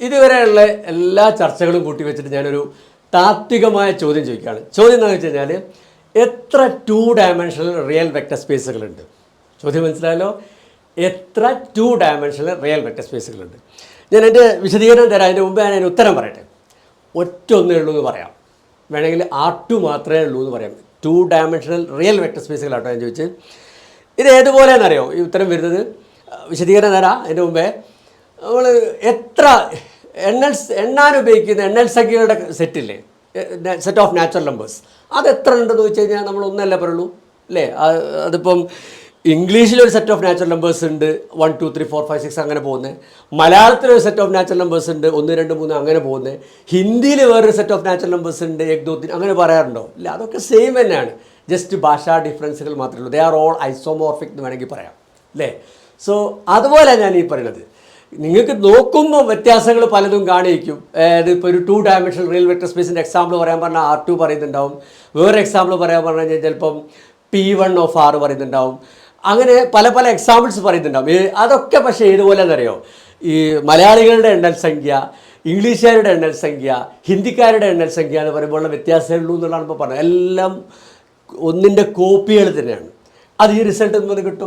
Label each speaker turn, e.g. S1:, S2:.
S1: ഇതുവരെയുള്ള എല്ലാ ചർച്ചകളും കൂട്ടി വെച്ചിട്ട് ഞാനൊരു താത്വികമായ ചോദ്യം ചോദിക്കുകയാണ്. ചോദ്യം എന്താണെന്ന് വെച്ച് കഴിഞ്ഞാൽ എത്ര ടു ഡയമെൻഷണൽ റിയൽ വെക്ടർ സ്പേസുകളുണ്ട് ചോദ്യം മനസ്സിലായല്ലോ? എത്ര ടു ഡയമെൻഷണൽ റിയൽ വെക്ടർ സ്പേസുകളുണ്ട് ഞാൻ എന്റെ വിശദീകരണം തരാം. അതിന്റെ മുമ്പ് ഞാൻ ഉത്തരം പറയട്ടെ. ഒറ്റ ഒന്നേ ഉള്ളൂ എന്ന് പറയാം. വേണമെങ്കിൽ ആർ ടു മാത്രമേ ഉള്ളൂ എന്ന് പറയാം. ടു ഡയമെൻഷണൽ റിയൽ വെക്ടർ സ്പേസുകളാട്ടോ ഞാൻ ചോദിച്ചത്. ഇത് ഏതുപോലെയെന്നറിയോ ഈ ഉത്തരം വരുന്നത്? വിശദീകരണം തരാം. അതിന്റെ മുമ്പേ നമ്മൾ എത്ര എണ്ണൽ എണ്ണാൻ ഉപയോഗിക്കുന്ന എണ്ണൽ സംഖ്യകളുടെ സെറ്റില്ലേ? സെറ്റ് ഓഫ് നാച്ചുറൽ നമ്പേഴ്സ് അത് എത്ര ഉണ്ടെന്ന് വെച്ച് കഴിഞ്ഞാൽ നമ്മൾ ഒന്നല്ല പറയുള്ളൂ അല്ലേ അതിപ്പം ഇംഗ്ലീഷിലൊരു സെറ്റ് ഓഫ് നാച്ചുറൽ നമ്പേഴ്സ് ഉണ്ട് one two three four five six അങ്ങനെ പോകുന്നത് മലയാളത്തിലൊരു സെറ്റ് ഓഫ് നാച്ചുറൽ നമ്പേഴ്സ് ഉണ്ട് ഒന്ന് രണ്ട് മൂന്ന് അങ്ങനെ പോകുന്നത് ഹിന്ദിയിൽ വേറൊരു സെറ്റ് ഓഫ് നാച്ചുറൽ നമ്പേഴ്സ് ഉണ്ട് എക് ദോ അങ്ങനെ പറയാറുണ്ടോ? ഇല്ല അതൊക്കെ സെയിം തന്നെയാണ്. ജസ്റ്റ് ഭാഷാ ഡിഫറൻസുകൾ മാത്രമേ ഉള്ളൂ. ദേ ആർ ഓൾ ഐസോമോർഫിക് എന്ന് വേണമെങ്കിൽ പറയാം അല്ലേ സോ അതുപോലെ ഞാൻ ഈ പറയുന്നത്. നിങ്ങൾക്ക് നോക്കുമ്പോൾ വ്യത്യാസങ്ങൾ പലതും കാണിക്കും. ഇതിപ്പോൾ ഒരു ടു ഡയമെൻഷണൽ റിയൽ വെക്ടർ സ്പേസിന്റെ എക്സാമ്പിൾ പറയാൻ പറഞ്ഞാൽ ആർ ടു പറയുന്നുണ്ടാവും. വേറെ എക്സാമ്പിൾ പറയാൻ പറഞ്ഞു കഴിഞ്ഞാൽ ചിലപ്പം പി വൺ ഓഫ് ആർ പറയുന്നുണ്ടാവും. അങ്ങനെ പല പല എക്സാമ്പിൾസ് പറയുന്നുണ്ടാവും. അതൊക്കെ പക്ഷേ ഏതുപോലെ അറിയോ ഈ മലയാളികളുടെ എണ്ണൽ സംഖ്യ ഇംഗ്ലീഷുകാരുടെ എണ്ണൽ സംഖ്യ ഹിന്ദിക്കാരുടെ എണ്ണൽ സംഖ്യ എന്ന് പറയുമ്പോൾ വ്യത്യാസമേ ഉള്ളൂ എന്നുള്ളതാണ് ഇപ്പോൾ പറഞ്ഞത്. എല്ലാം ഒന്നിന്റെ കോപ്പികൾ തന്നെയാണ്. അത് ഈ റിസൾട്ട് എന്ന് കിട്ടും.